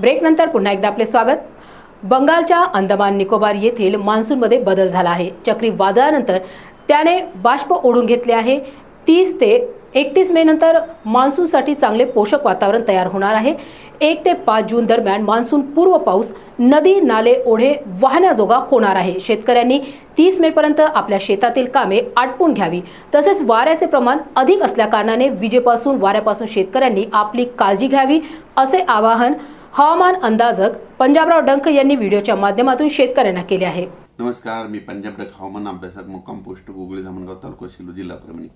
ब्रेकनंतर पुन्हा एकदा आपले स्वागत. बंगालच्या अंदमान निकोबार येथील मान्सूनमध्ये बदल झाला आहे. चक्रीवादळानंतर त्याने बाष्प ओढून घेतले आहे. तीस ते एकतीस मे नंतर मान्सूनसाठी चांगले पोषक वातावरण तयार होणार आहे. एक ते पाच जून दरम्यान मान्सून पूर्व पाऊस नदी नाले ओढे वाहण्याजोगा होणार आहे. शेतकऱ्यांनी तीस मे पर्यंत आपल्या शेतातील कामे आटपून घ्यावी. तसेच वाऱ्याचे प्रमाण अधिक असल्याकारणाने विजेपासून वाऱ्यापासून शेतकऱ्यांनी आपली काळजी घ्यावी असे आवाहन हवामान अंदाजक पंजाबराव डंक यांनी व्हिडिओच्या माध्यमातून शेतकऱ्यांना केले आहे. नमस्कार मी पंजाब डक हवामान अभ्यासक मुक्काम पोस्ट गुगळी धामणगाव तालुका शिलो जिल्हा परभणी.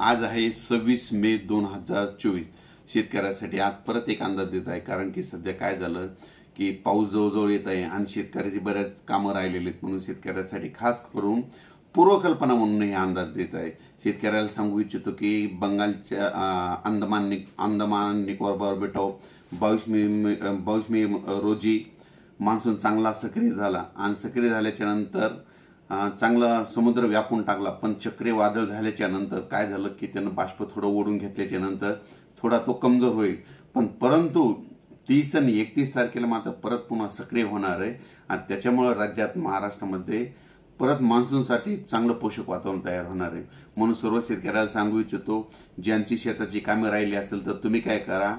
आज आहे सव्वीस मे दोन हजार चोवीस. शेतकऱ्यासाठी आज परत एक अंदाज देत आहे कारण की सध्या काय झालं की पाऊस जवळजवळ येत आहे आणि शेतकऱ्याची बऱ्याच कामं राहिलेली आहेत म्हणून शेतकऱ्यासाठी खास करून पूर्वकल्पना म्हणून हे अंदाज देत आहे. शेतकऱ्याला सांगू इच्छितो की बंगालच्या अंदमान निक अंदमान निकोबार बेटाव बावीस मे बावीस मे रोजी मान्सून चांगला सक्रिय झाला. आणि सक्रिय झाल्याच्यानंतर चांगला समुद्र व्यापून टाकला. पण चक्रीवादळ झाल्याच्यानंतर काय झालं की त्यानं बाष्प थोडं ओढून घेतल्याच्या नंतर थोडा तो कमजोर होईल. पण परंतु तीस आणि एकतीस तारखेला मात्र परत पुन्हा सक्रिय होणार आहे. आणि त्याच्यामुळं राज्यात महाराष्ट्रामध्ये परत मान्सूनसाठी चांगलं पोषक वातावरण तयार होणार आहे. म्हणून सर्व शेतकऱ्याला सांगू इच्छितो ज्यांची शेताची कामे राहिली असेल तर तुम्ही काय करा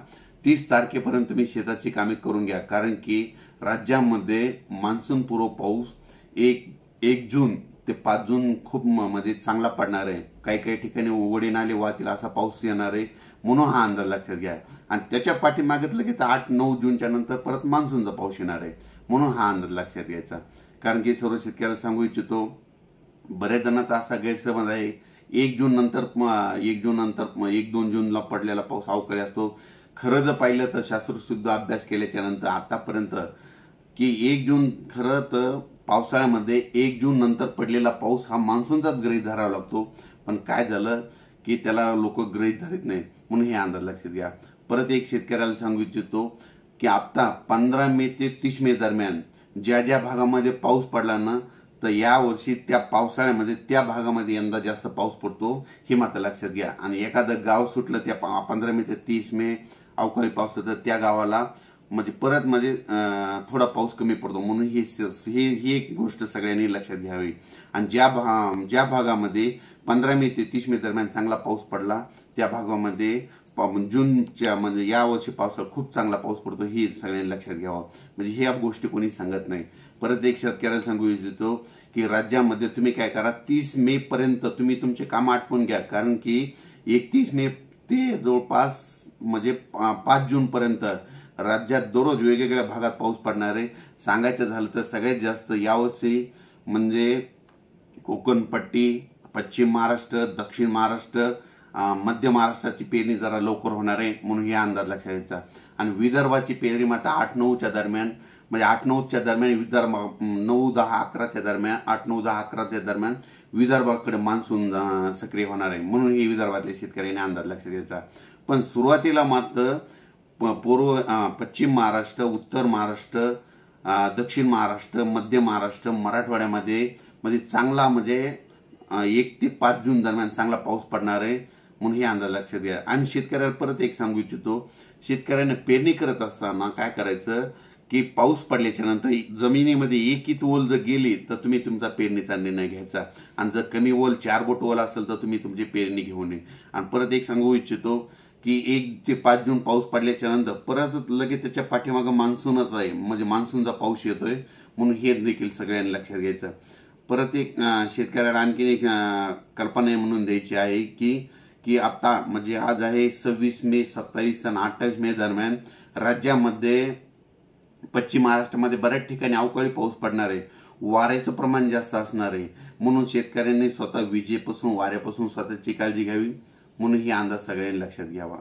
तीस तारखेपर्यंत तुम्ही शेताची कामे करून घ्या. कारण की राज्यामध्ये मान्सून पूर्व पाऊस एक एक जून ते पाच जून खूप म्हणजे चांगला पडणार आहे. काही काही ठिकाणी उघडे नाले वाहतील असा पाऊस येणार आहे. म्हणून हा अंदाज लक्षात घ्या. आणि त्याच्या पाठीमागत लगेच आठ नऊ जूनच्या नंतर परत मान्सूनचा पाऊस येणार आहे. म्हणून हा अंदाज लक्षात घ्यायचा. कारण की सर्व शेतकऱ्याला सांगू इच्छितो बऱ्याच जणांचा असा गैरसमज आहे. एक जून नंतर म- एक जून नंतर एक दोन जूनला पडलेला पाऊस अवकाळी असतो. खरं जर पाहिलं तर शास्त्रशुद्ध अभ्यास केल्याच्यानंतर आतापर्यंत की एक जून खरं तर पावसाळ्यामध्ये एक जून नंतर पडलेला पाऊस हा मान्सूनचाच गृहीत धरावा लागतो. पण काय झालं की त्याला लोक गृहीत धरत नाही म्हणून हे अंदाज लक्षात घ्या. परत एक शेतकऱ्याला सांगू इच्छितो की आत्ता पंधरा मे ते तीस मे दरम्यान ज्या ज्या भागामध्ये पाऊस पडला ना तर यावर्षी त्या पावसाळ्यामध्ये त्या भागामध्ये यंदा जास्त पाऊस पडतो हे मात्र लक्षात घ्या. आणि एखादं गाव सुटलं त्या पंधरा मे ते तीस मे अवकाळी पाऊस तर त्या गावाला म्हणजे परत म्हणजे थोडा पाऊस कमी पडतो. म्हणून ही स- ही ही एक गोष्ट सगळ्यांनी लक्षात घ्यावी. आणि ज्या भा ज्या भागामध्ये पंधरा मे ते तीस मे दरम्यान चांगला पाऊस पडला त्या भागामध्ये जूनच्या म्हणजे या वर्षी पावसाळा खूप चांगला पाऊस पडतो ही सगळ्यांनी लक्षात घ्यावं. म्हणजे ह्या गोष्टी कोणी सांगत नाही. परत एक शेतकऱ्याला सांगू इच्छितो की राज्यामध्ये तुम्ही काय करा तीस मे पर्यंत तुम्ही तुमचे काम आटपून घ्या. कारण की एकतीस मे ते जवळपास म्हणजे पा- पाच जून पर्यंत राज्यात दररोज वेगवेगळ्या भागात पाऊस पडणार आहे. सांगायचं झालं तर सगळ्यात जास्त यावर्षी म्हणजे कोकणपट्टी पश्चिम महाराष्ट्र दक्षिण महाराष्ट्र मध्य महाराष्ट्राची पेरणी जरा लवकर होणार आहे म्हणून हे अंदाज लक्षात घ्यायचा. आणि विदर्भाची पेरणी मात्र आठ नऊच्या दरम्यान म्हणजे आठ नऊच्या दरम्यान विदर्भ नऊ दहा अकराच्या दरम्यान आठ नऊ दहा अकराच्या दरम्यान विदर्भाकडे मान्सून सक्रिय होणार आहे. म्हणून हे विदर्भातल्या शेतकऱ्यांनी अंदाज लक्षात घ्यायचा. पण सुरुवातीला मात्र पूर्व पश्चिम महाराष्ट्र उत्तर महाराष्ट्र दक्षिण महाराष्ट्र मध्य महाराष्ट्र मराठवाड्यामध्ये म्हणजे चांगला म्हणजे एक ते पाच जून दरम्यान चांगला पाऊस पडणार आहे म्हणून हे अंदाज लक्षात घ्या. आणि शेतकऱ्याला परत एक सांगू इच्छितो. शेतकऱ्याने पेरणी करत असताना काय करायचं? की पाऊस पडल्याच्या नंतर जमिनीमध्ये एक ओल जर गेली तर तुम्ही तुमचा पेरणीचा निर्णय घ्यायचा. आणि जर कमी ओल चार बोट ओल असेल तर तुम्ही तुमची पेरणी घेऊ नये आणि परत एक सांगू इच्छितो की एक ते पाच जून पाऊस पडल्याच्या नंतर परत लगेच त्याच्या पाठीमागं मान्सूनच आहे. म्हणजे मान्सूनचा पाऊस येतोय. म्हणून हे देखील सगळ्यांनी लक्षात घ्यायचं. परत एक शेतकऱ्याला आणखीन एक कल्पना म्हणून द्यायची आहे की की आता म्हणजे आज आहे सव्वीस मे सत्तावीस आणि अठ्ठावीस मे दरम्यान राज्यामध्ये पश्चिम महाराष्ट्रामध्ये बऱ्याच ठिकाणी अवकाळी पाऊस पडणार आहे. वाऱ्याचं प्रमाण जास्त असणार आहे. म्हणून शेतकऱ्यांनी स्वतः विजेपासून वाऱ्यापासून स्वतःची काळजी घ्यावी. म्हणून ही अंदाज सगळ्यांनी लक्षात घ्यावा.